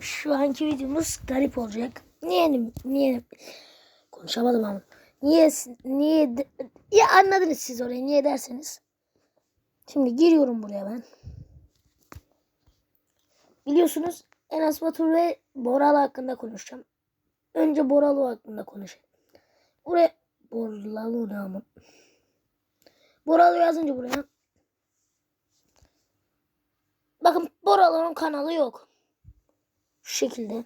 Şu anki videomuz garip olacak. Niye niye konuşamadım ama. Niye niye ya anladınız siz orayı niye derseniz. Şimdi giriyorum buraya ben. Biliyorsunuz Enes Batur ve Boralı hakkında konuşacağım. Önce Boralı hakkında konuşayım. Buraya Boralı ne ama? Boralı yazınca buraya. Boralı'nın kanalı yok. Şu şekilde.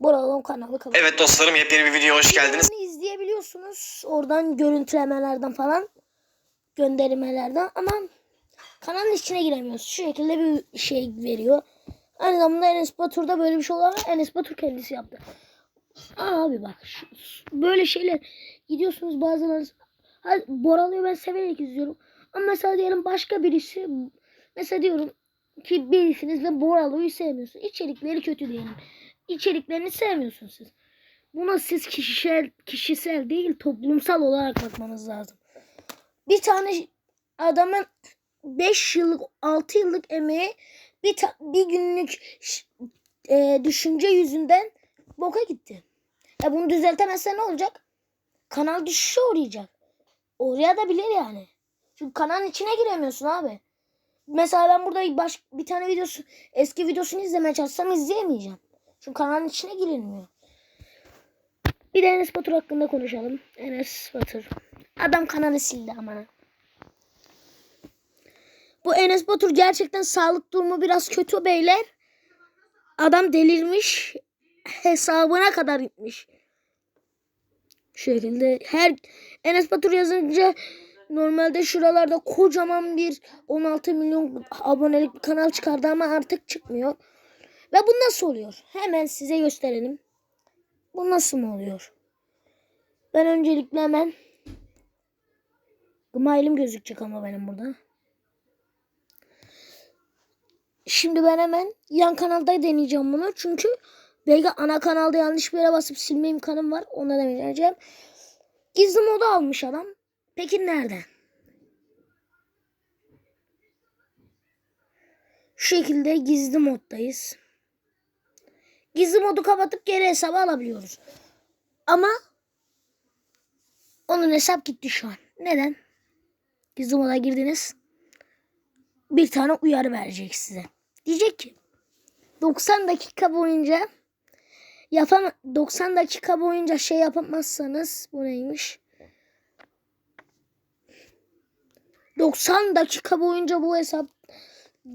Boralı'nın kanalı kapalı. Evet dostlarım yepyeni bir videoya hoş geldiniz. Videolarını izleyebiliyorsunuz. Oradan görüntülemelerden falan. Göndermelerden ama kanalın içine giremiyoruz. Şu şekilde bir şey veriyor. Aynı zamanda Enes Batur'da böyle bir şey olan Enes Batur kendisi yaptı. Abi bak şu, böyle şeyler gidiyorsunuz bazıları Boralı'yı ben severek izliyorum. Ama mesela diyelim başka birisi mesela diyorum ki birisiniz ve Boralı'yı sevmiyorsun. İçerikleri kötü diyelim. İçeriklerini sevmiyorsunuz siz. Buna siz kişisel kişisel değil toplumsal olarak bakmanız lazım. Bir tane adamın 5 yıllık 6 yıllık emeği bir, ta- bir günlük e, düşünce yüzünden boka gitti. E bunu düzeltemezse ne olacak? Kanal düşüşe uğrayacak. Oraya da bilir yani. Çünkü kanalın içine giremiyorsun abi. Mesela ben burada baş, bir tane videosu eski videosunu izlemeye çalışsam izleyemeyeceğim. Çünkü kanalın içine girilmiyor. Bir de Enes Batur hakkında konuşalım. Enes Batur. Adam kanalı sildi amana. Bu Enes Batur gerçekten sağlık durumu biraz kötü beyler. Adam delirmiş. Hesabına kadar gitmiş. Şekilde her Enes Batur yazınca normalde şuralarda kocaman bir 16 milyon abonelik bir kanal çıkardı ama artık çıkmıyor. Ve bu nasıl oluyor? Hemen size gösterelim. Bu nasıl mı oluyor? Ben öncelikle hemen Gmailim gözükecek ama benim burada. Şimdi ben hemen yan kanalda deneyeceğim bunu. Çünkü belki ana kanalda yanlış bir yere basıp silme imkanım var. Ona deneyeceğim. Gizli modu almış adam. Peki nerede? Şu şekilde gizli moddayız. Gizli modu kapatıp geri hesabı alabiliyoruz. Ama onun hesap gitti şu an. Neden? Gizli moda girdiniz. Bir tane uyarı verecek size. Diyecek ki 90 dakika boyunca yapam 90 dakika boyunca şey yapamazsanız bu neymiş? 90 dakika boyunca bu hesap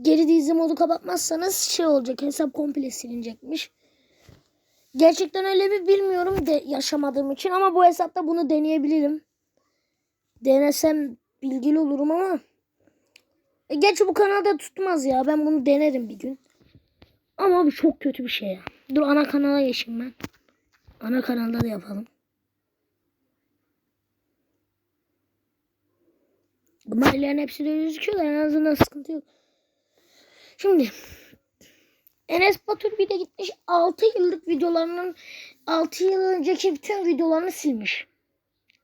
geri dizi modu kapatmazsanız şey olacak hesap komple silinecekmiş. Gerçekten öyle mi bilmiyorum de yaşamadığım için ama bu hesapta bunu deneyebilirim. Denesem bilgili olurum ama e, gerçi bu kanalda tutmaz ya. Ben bunu denerim bir gün. Ama bu çok kötü bir şey ya. Dur ana kanala geçeyim ben. Ana kanalda da yapalım. Gmaillerin hepsi de gözüküyor en azından sıkıntı yok. Şimdi Enes Batur bir de gitmiş 6 yıllık videolarının 6 yıl önceki bütün videolarını silmiş.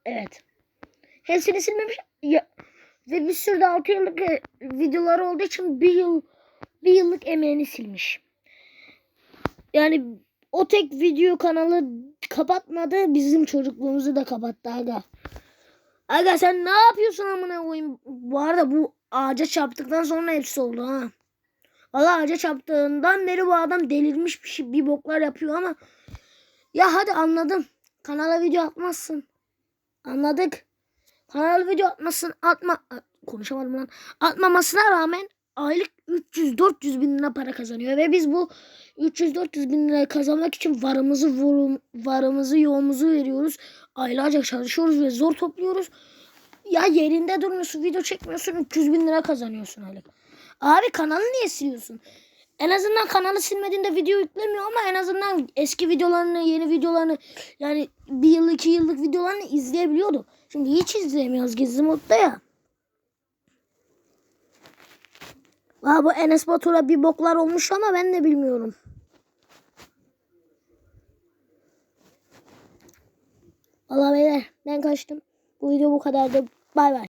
Evet. Hepsini silmemiş. Ya, ve bir sürü de 6 yıllık e, videoları olduğu için bir yıl bir yıllık emeğini silmiş. Yani o tek video kanalı kapatmadı bizim çocukluğumuzu da kapattı aga. Aga sen ne yapıyorsun amına koyayım? Bu arada bu ağaca çarptıktan sonra hepsi oldu ha. Valla ağaca çarptığından beri bu adam delirmiş bir şey bir boklar yapıyor ama ya hadi anladım. Kanala video atmazsın. Anladık. Kanal video atmasın atma konuşamadım lan. Atmamasına rağmen aylık 300-400 bin lira para kazanıyor ve biz bu 300-400 bin lira kazanmak için varımızı vurum, varımızı yoğumuzu veriyoruz. Aylarca çalışıyoruz ve zor topluyoruz. Ya yerinde durmuyorsun video çekmiyorsun 300 bin lira kazanıyorsun aylık. Abi kanalı niye siliyorsun? En azından kanalı silmediğinde video yüklemiyor ama en azından eski videolarını, yeni videolarını yani bir yıl iki yıllık videolarını izleyebiliyordu. Şimdi hiç izleyemiyoruz gizli modda ya. Valla bu Enes Batur'a bir boklar olmuş ama ben de bilmiyorum. Valla beyler ben kaçtım. Bu video bu kadardı. Bay bay.